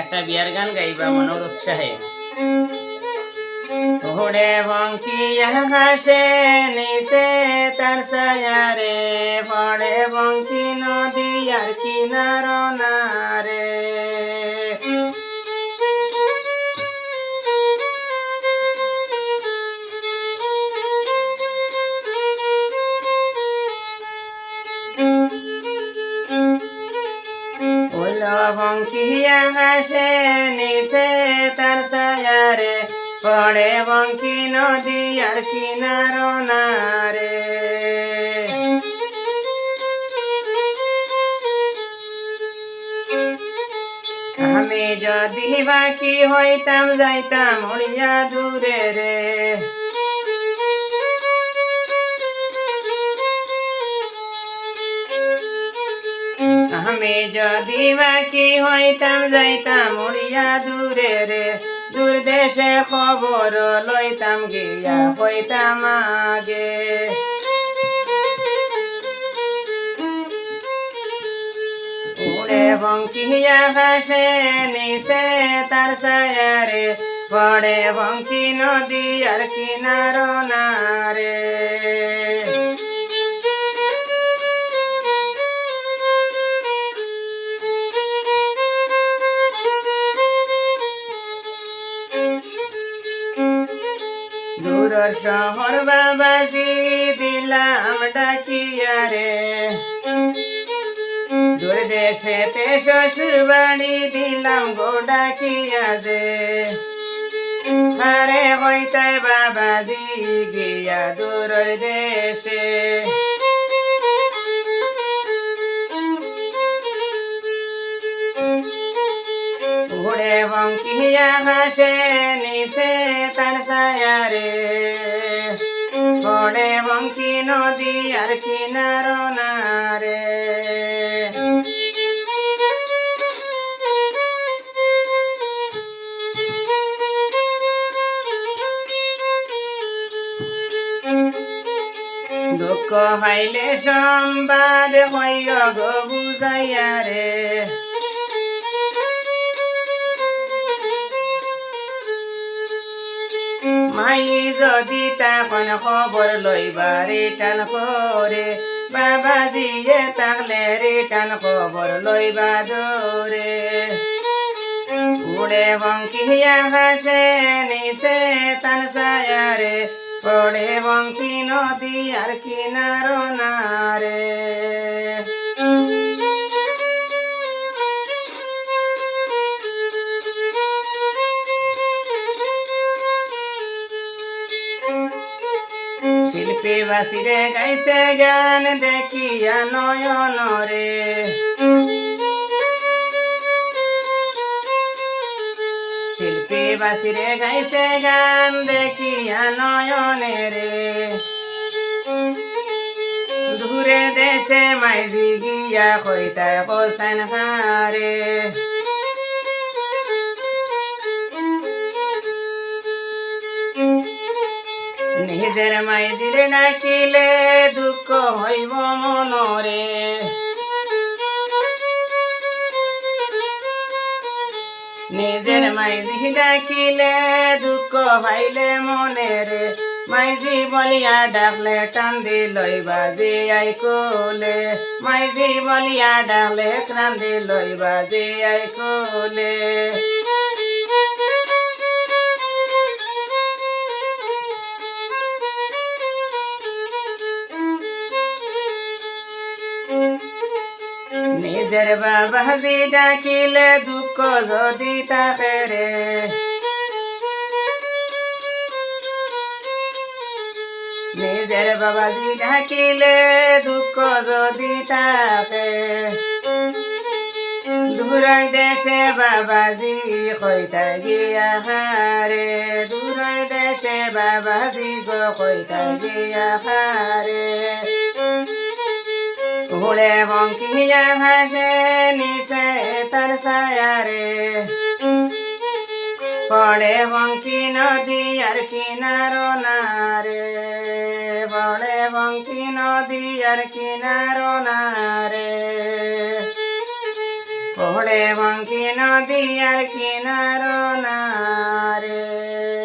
একটা বিয়ার গান গাইবা মনোর উৎসাহে। ঘুরে বঙ্কি আকাশে নিচে তার সায়ারে পড়ে বঙ্কি নদী আর কিনার নারে। উলো বঙ্কি আকাশে নিচে তার সায়ারে পড়ে বঙ্কি নদী আর কিনার নারে। আমি যদি বাকি হইতাম, যাইতাম উড়িয়া দূরে রে। আমি যদি বাকি হইতাম, যাইতাম উড়িয়া দূরে রে। দূর দেশে খবর লইতাম, গিয়া হইতাম আগে। উড়ে বঙ্কি আকাশে, নিচে তার সায়ারে পড়ে বঙ্কি নদী আর কিনার নারে। দূর শহর বাবাজি দিলাম ডাকিয়া রে। দূর দেশেতে শ্বশুর বাড়ি দিলাম গো ডাকিয়া যে। আরে হইতাই বাবাজি গিয়া দূর দেশে। উড়ে বঙ্কিয়া হাসে নিচে তার সায়ারে দুঃখ হাইলে সম্বাদ হইয় বুঝাইয়া রে। মাই যদি তখন খবর লইবা রিটার্ন করে বাবাজিয়ে তাহলে রিটার্ন খবর লইবা দৌড়ে উড়ে বঙ্কিয়া হাসে, নিচে তান সায়ারে পড়ে বঙ্কি নদী আর কিনার নারে। শিল্পী বাসিরে গাইছে গান দেখিয়া নয়ন রে বাসিরে গাইছে গান দেখিয়া নয়নে রে দূরে দেশে মাইজি গিয়া কইতায় হোসেন হারে। নিজের মাইজির নাকিলে দুঃখ হইব মনরে। নিজের মাইজি ডাকিলে দুঃখ ভাইলে মনেরে। মাইজি বলিয়া ডাকলে টান্দি লইবা যে আই কোলে। মাইজি বলিয়া ডাকলে কান্দি লইবা যে আই কোলে। নিজের বাবাজি ডাকিলে দুঃখ যদি তাকে রে। নিজের বাবাজি ডাকিলে দুঃখ যদি তাকে। দূরই দেশে বাবাজি কইতা গিয়া হারে। দূরই দেশে বাবাজি গো কইতা গিয়া হারে। উড়ে বঙ্কিয়া হাসে নিচে তার সায়ারে পড়ে বঙ্কি নদী আর কিনার নারে। পড়ে বঙ্কি নদী আর কিনার নারে। ওড়ে বঙ্কি নদী আর কিনারো না রে